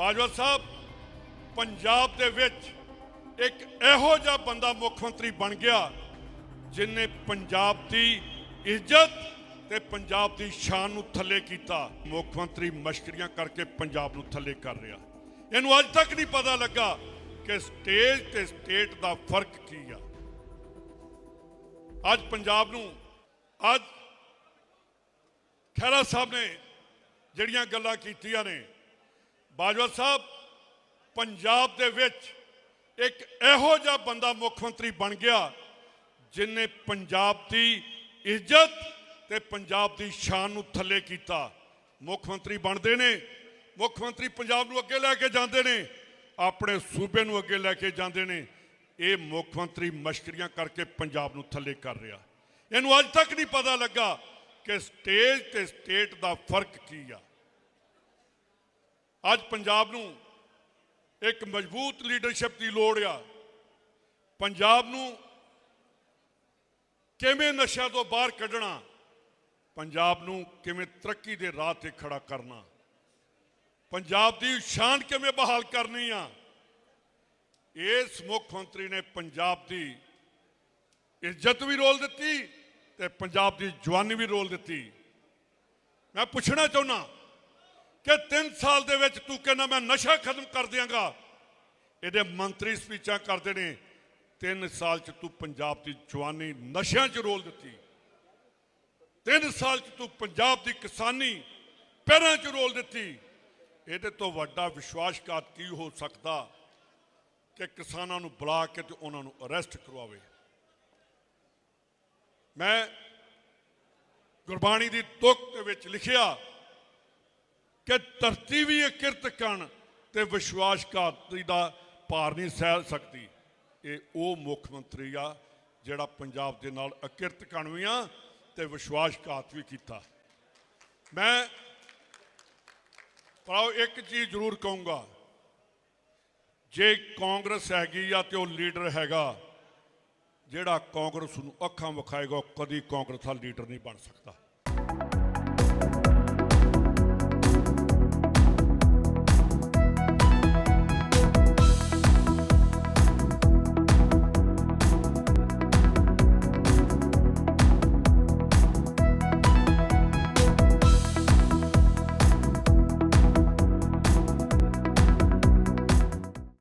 ਬਾਜਵਾ ਸਾਹਿਬ, ਪੰਜਾਬ ਦੇ ਵਿੱਚ ਇੱਕ ਇਹੋ ਜਿਹਾ ਬੰਦਾ ਮੁੱਖ ਮੰਤਰੀ ਬਣ ਗਿਆ ਜਿਨੇ ਪੰਜਾਬ ਦੀ ਇੱਜ਼ਤ ਤੇ ਪੰਜਾਬ ਦੀ ਸ਼ਾਨ ਨੂੰ ਥੱਲੇ ਕੀਤਾ। ਮੁੱਖ ਮੰਤਰੀ ਮਸ਼ਕਰੀਆਂ ਕਰਕੇ ਪੰਜਾਬ ਨੂੰ ਥੱਲੇ ਕਰ ਰਿਹਾ। ਇਹਨੂੰ ਅੱਜ ਤੱਕ ਨਹੀਂ ਪਤਾ ਲੱਗਾ ਕਿ ਸਟੇਜ ਤੇ ਸਟੇਟ ਦਾ ਫ਼ਰਕ ਕੀ ਆ। ਅੱਜ ਪੰਜਾਬ ਨੂੰ, ਅੱਜ ਖਹਿਰਾ ਸਾਹਿਬ ਨੇ ਜਿਹੜੀਆਂ ਗੱਲਾਂ ਕੀਤੀਆਂ ਨੇ ਬਾਜਵਾ ਸਾਹਿਬ, ਪੰਜਾਬ ਦੇ ਵਿੱਚ ਇੱਕ ਇਹੋ ਜਿਹਾ ਬੰਦਾ ਮੁੱਖ ਮੰਤਰੀ ਬਣ ਗਿਆ ਜਿਨੇ ਪੰਜਾਬ ਦੀ ਇੱਜ਼ਤ ਤੇ ਪੰਜਾਬ ਦੀ ਸ਼ਾਨ ਨੂੰ ਥੱਲੇ ਕੀਤਾ। ਮੁੱਖ ਮੰਤਰੀ ਬਣਦੇ ਨੇ, ਮੁੱਖ ਮੰਤਰੀ ਪੰਜਾਬ ਨੂੰ ਅੱਗੇ ਲੈ ਕੇ ਜਾਂਦੇ ਨੇ, ਆਪਣੇ ਸੂਬੇ ਨੂੰ ਅੱਗੇ ਲੈ ਕੇ ਜਾਂਦੇ ਨੇ। ਇਹ ਮੁੱਖ ਮੰਤਰੀ ਮਸ਼ਕਰੀਆਂ ਕਰਕੇ ਪੰਜਾਬ ਨੂੰ ਥੱਲੇ ਕਰ ਰਿਹਾ। ਇਹਨੂੰ ਅੱਜ ਤੱਕ ਨਹੀਂ ਪਤਾ ਲੱਗਾ ਕਿ ਸਟੇਜ ਤੇ ਸਟੇਟ ਦਾ ਫ਼ਰਕ ਕੀ ਆ। ਅੱਜ ਪੰਜਾਬ ਨੂੰ ਇੱਕ ਮਜ਼ਬੂਤ ਲੀਡਰਸ਼ਿਪ ਦੀ ਲੋੜ ਆ। ਪੰਜਾਬ ਨੂੰ ਕਿਵੇਂ ਨਸ਼ਿਆਂ ਤੋਂ ਬਾਹਰ ਕੱਢਣਾ, ਪੰਜਾਬ ਨੂੰ ਕਿਵੇਂ ਤਰੱਕੀ ਦੇ ਰਾਹ ਤੇ ਖੜਾ ਕਰਨਾ। ਪੰਜਾਬ ਦੀ ਸ਼ਾਨ ਕਿਵੇਂ ਬਹਾਲ ਕਰਨੀ ਆ। ਇਸ ਮੁੱਖ ਮੰਤਰੀ ਨੇ ਪੰਜਾਬ ਦੀ ਇੱਜ਼ਤ ਵੀ ਰੋਲ ਦਿੱਤੀ ਤੇ ਪੰਜਾਬ ਦੀ ਜਵਾਨੀ ਵੀ ਰੋਲ ਦਿੱਤੀ। ਮੈਂ ਪੁੱਛਣਾ ਚਾਹੁੰਦਾ ਕਿ 3 ਸਾਲ ਦੇ ਵਿੱਚ ਤੂੰ ਕਹਿੰਦਾ ਮੈਂ ਨਸ਼ਾ ਖਤਮ ਕਰ ਦਿਆਂਗਾ। ਇਹਦੇ ਮੰਤਰੀ ਸਪੀਚਾਂ ਕਰਦੇ ਨੇ 3 ਸਾਲ ਚ ਤੂੰ ਪੰਜਾਬ ਦੀ ਜਵਾਨੀ ਨਸ਼ਿਆਂ 'ਚ ਰੋਲ ਦਿੱਤੀ। 3 ਸਾਲ ਚ ਤੂੰ ਪੰਜਾਬ ਦੀ ਕਿਸਾਨੀ ਪੈਰਾਂ 'ਚ ਰੋਲ ਦਿੱਤੀ। ਇਹਦੇ ਤੋਂ ਵੱਡਾ ਵਿਸ਼ਵਾਸਘਾਤ ਕੀ ਹੋ ਸਕਦਾ ਕਿ ਕਿਸਾਨਾਂ ਨੂੰ ਬੁਲਾ ਕੇ ਤੇ ਉਹਨਾਂ ਨੂੰ ਅਰੈਸਟ ਕਰਵਾਵੇ? ਮੈਂ ਗੁਰਬਾਣੀ ਦੀ ਤੁਕ ਦੇ ਵਿੱਚ ਲਿਖਿਆ ਕਿ ਧਰਤੀ ਵੀ ਇਹ ਕਿਰਤ ਕਣ ਤੇ ਵਿਸ਼ਵਾਸਘਾਤੀ ਦਾ ਭਾਰ ਨਹੀਂ ਸਹਿ ਸਕਦੀ। ਇਹ ਉਹ ਮੁੱਖ ਮੰਤਰੀ ਆ ਜਿਹੜਾ ਪੰਜਾਬ ਦੇ ਨਾਲ ਅਕਿਰਤ ਕਣ ਵੀ ਆ ਤੇ ਵਿਸ਼ਵਾਸਘਾਤ ਵੀ ਕੀਤਾ। ਮੈਂ ਪਰ ਇੱਕ ਚੀਜ਼ ਜ਼ਰੂਰ ਕਹੂੰਗਾ। ਜੇ ਕਾਂਗਰਸ ਹੈਗੀ ਆ ਤੇ ਉਹ ਲੀਡਰ ਹੈਗਾ, ਜਿਹੜਾ ਕਾਂਗਰਸ ਨੂੰ ਅੱਖਾਂ ਵਿਖਾਏਗਾ, ਉਹ ਕਦੀ ਕਾਂਗਰਸ ਦਾ ਲੀਡਰ ਨਹੀਂ ਬਣ ਸਕਦਾ।